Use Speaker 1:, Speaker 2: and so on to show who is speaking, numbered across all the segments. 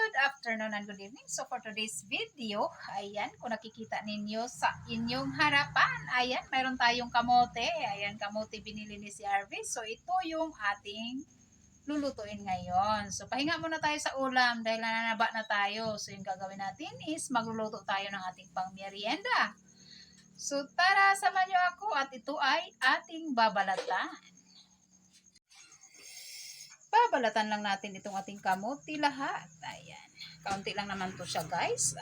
Speaker 1: good afternoon, and good evening. So for today's video, ayan, kung nakikita ninyo sa inyong harapan, ayan, mayroon tayong kamote. Ayan, kamote binili ni si Arvis. So ito yung ating lulutuin ngayon. So pahinga muna tayo sa ulam dahil nananaba na tayo. So yung gagawin natin is magluluto tayo ng ating pangmerienda. So tara, samahan niyo ako at ito ay ating babalatan. Babalatan lang natin itong ating kamuti lahat. Ayan. Kaunti lang naman to siya guys.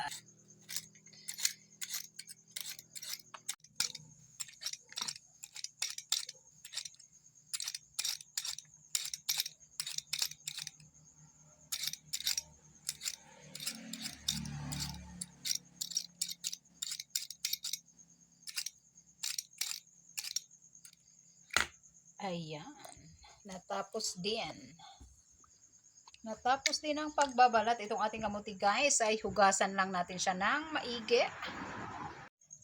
Speaker 1: Ayan. Natapos din. Natapos din ang pagbabalat. Itong ating kamuti guys ay hugasan lang natin siya ng maigi.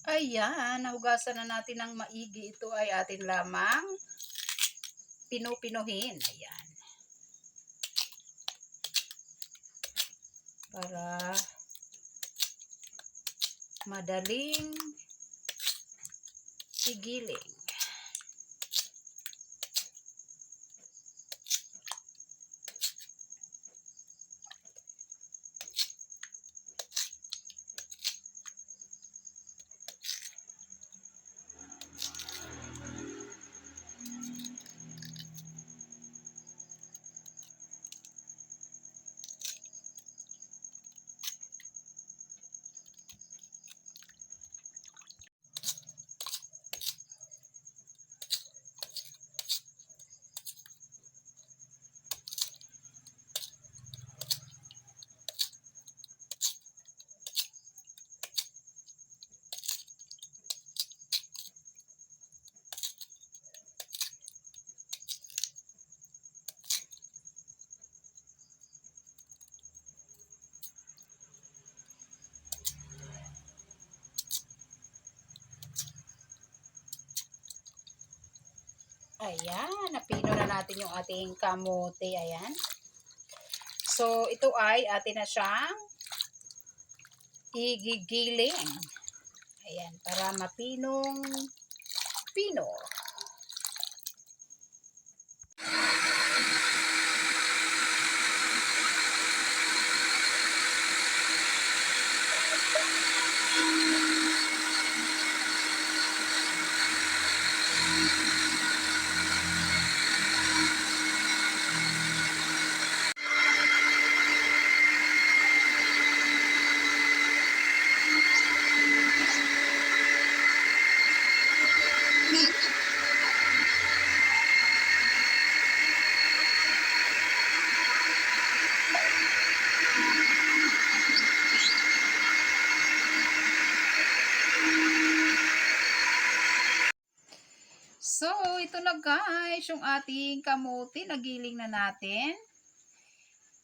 Speaker 1: Ayan, nahugasan na natin ng maigi. Ito ay atin lamang pinupinuhin. Ayan. Para madaling sigiling. Ayan, napino na natin yung ating kamote. Ayan. So, ito ay atin na siyang igigiling. Ayan, para mapinong pino. So, ito na guys, yung ating kamuti, nagiling na natin.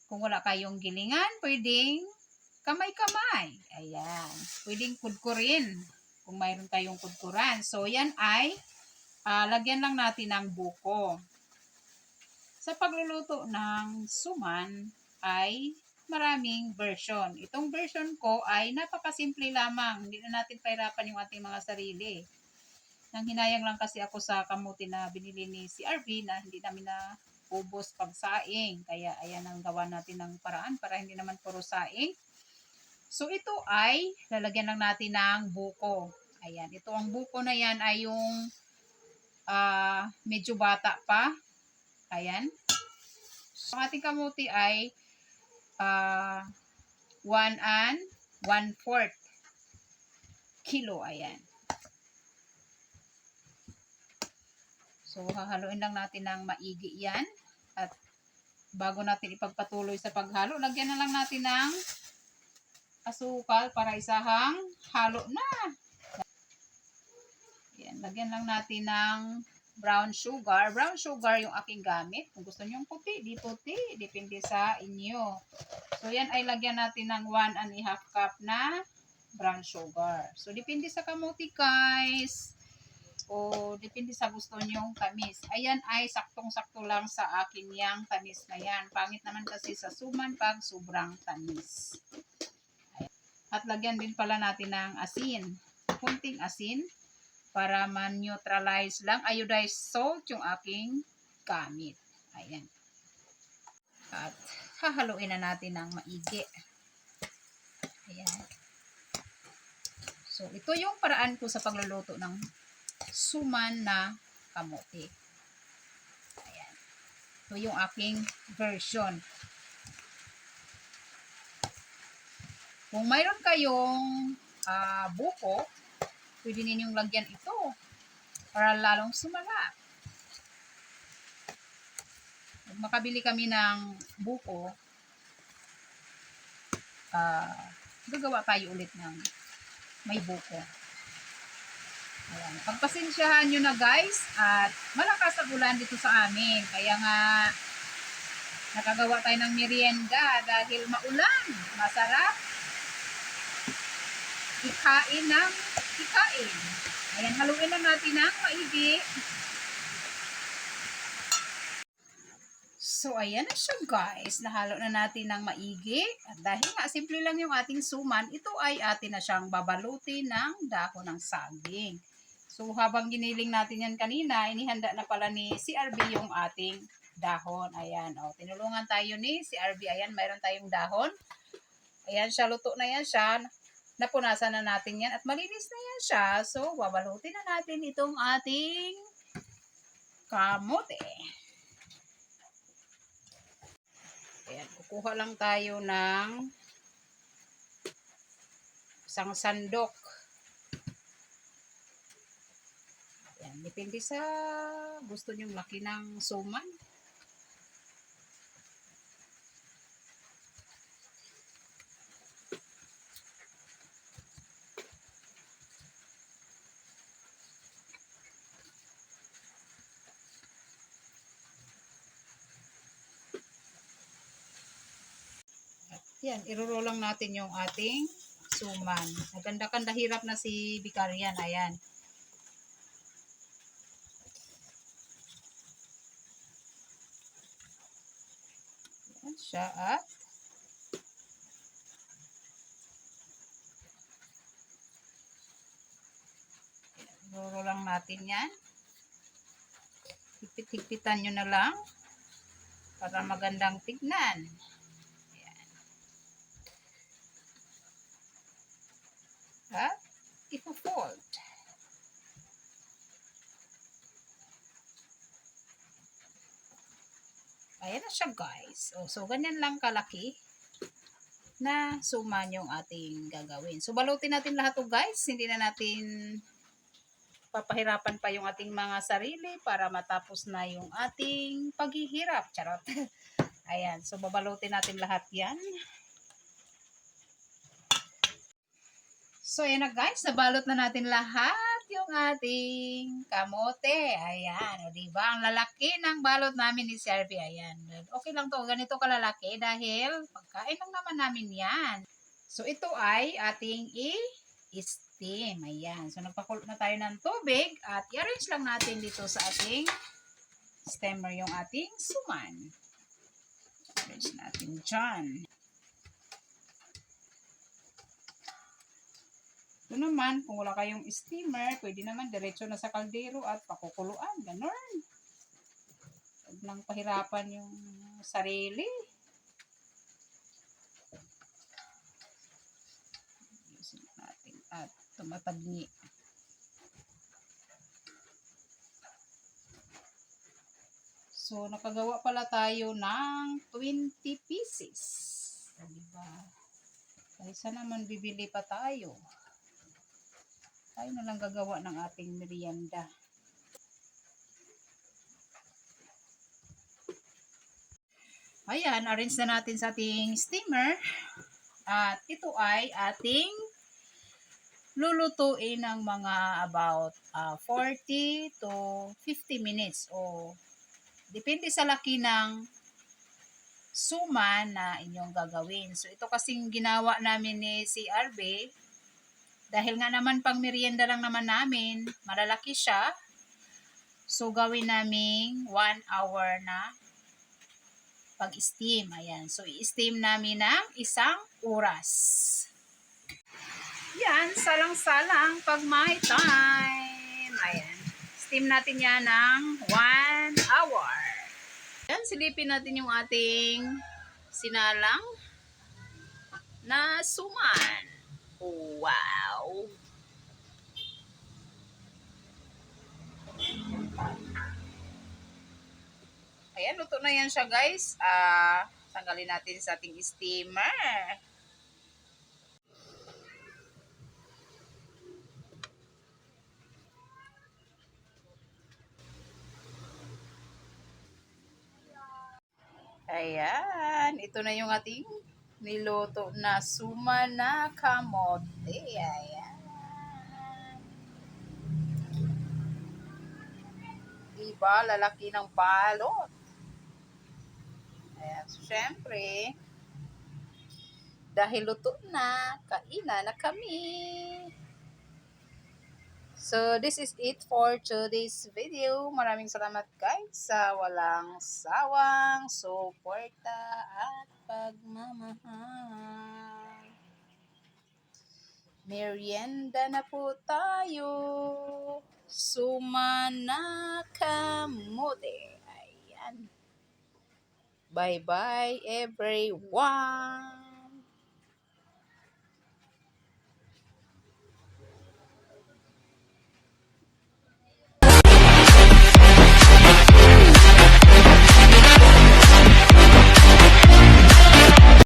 Speaker 1: Kung wala kayong gilingan, pwedeng kamay-kamay. Ayan. Pwedeng kudkurin kung mayroon kayong kudkuran. So, yan ay ah, lagyan lang natin ng buko. Sa pagluluto ng suman ay maraming version. Itong version ko ay napakasimple lamang. Hindi na natin pahirapan yung ating mga sarili. Nang hinayang lang kasi ako sa kamuti na binili ni si RV na hindi namin na ubos pagsaing. Kaya ayan ang gawa natin ng paraan para hindi naman puro saing. So ito ay lalagyan lang natin ng buko. Ayan, ito ang buko na yan ay yung ah, medyo bata pa. Ayan. So, ang ating kamuti ay ah, 1 and 1 fourth kilo. Ayan. So, hahaluin lang natin ng maigi yan. At bago natin ipagpatuloy sa paghalo, lagyan na lang natin ng asukal para isahang halo na. Yan, lagyan lang natin ng brown sugar. Brown sugar yung aking gamit. Kung gusto nyo puti, di puti. Depende sa inyo. So, yan ay lagyan natin ng 1 and a half cup na brown sugar. So, depende sa kamuti, guys o depende sa gusto nyong tamis. Ayan ay saktong-sakto lang sa akin yang tamis na yan. Pangit naman kasi sa suman pag sobrang tamis. At lagyan din pala natin ng asin. Kunting asin para man-neutralize lang. Iodized salt yung aking gamit. Ayan. At hahaluin na natin ng maigi. Ayan. So, ito yung paraan ko sa pagluluto ng suman na kamote. Ayan. Ito yung aking version. Kung mayroon kayong ah, buko, pwede ninyong lagyan ito para lalong sumala. Pag makabili kami ng buko, ah, gagawa tayo ulit ng may buko. Ayan. Pagpasensyahan nyo na guys at malakas ang ulan dito sa amin. Kaya nga nakagawa tayo ng merienda dahil maulan. Masarap. Ikain ng ikain. Ayan, haluin na natin ng maigi. So, ayan na siya guys. Nahalo na natin ng maigi. At dahil nga, simple lang yung ating suman, ito ay atin na siyang babalutin ng dahon ng saging. So, habang giniling natin yan kanina, inihanda na pala ni CRB yung ating dahon. Ayan, o, tinulungan tayo ni CRB. Ayan, mayroon tayong dahon. Ayan siya, luto na yan siya. Napunasan na natin yan at malinis na yan siya. So, babalutin na natin itong ating kamote. Ayan, kukuha lang tayo ng isang sandok. Ayan, depende sa gusto nyong laki ng suman. Yan, iruro lang natin yung ating suman. Naganda-kanda hirap na si Bikarian. Ayan. Ayan siya at iruro lang natin yan. Higpit-higpitan nyo na lang para magandang tignan. at ipo-fold. Ayan na siya guys. O, so, ganyan lang kalaki na suman yung ating gagawin. So, balutin natin lahat to guys. Hindi na natin papahirapan pa yung ating mga sarili para matapos na yung ating paghihirap. Charot. Ayan. So, babalutin natin lahat yan. So, ayan na guys, nabalot na natin lahat yung ating kamote. Ayan, o diba? Ang lalaki ng balot namin ni Serbi. Ayan. Okay lang to, ganito kalalaki dahil pagkain lang naman namin yan. So, ito ay ating i-steam. Ayan. So, nagpakulo na tayo ng tubig at i-arrange lang natin dito sa ating steamer yung ating suman. Arrange natin dyan. Ito naman, kung wala kayong steamer, pwede naman diretso na sa kaldero at pakukuluan. Ganon. Huwag lang pahirapan yung sarili. Ayusin natin at tumatabngi. So, nakagawa pala tayo ng 20 pieces. O, diba? Kaysa naman bibili pa tayo tayo na lang gagawa ng ating merienda. Ayan, arrange na natin sa ating steamer. At ito ay ating lulutuin ng mga about uh, 40 to 50 minutes o depende sa laki ng suman na inyong gagawin. So ito kasing ginawa namin ni CRB dahil nga naman pang merienda lang naman namin, malalaki siya. So, gawin naming 1 hour na pag-steam. Ayan. So, i-steam namin ng isang oras. Yan, salang-salang pag may time. Ayan. Steam natin yan ng 1 hour. Yan, silipin natin yung ating sinalang na suman. Wow! Ayan, luto na yan siya guys. Ah, tanggalin natin sa ating steamer. Ayan, ito na yung ating niluto na suma na kamote. Ayan. Diba, lalaki ng balot. Ayan, so syempre, dahil luto na, kainan na kami. So, this is it for today's video. Maraming salamat guys sa walang sawang suporta at pagmamahal. Merienda na po tayo. Sumana kamote. Ayan. Bye-bye everyone.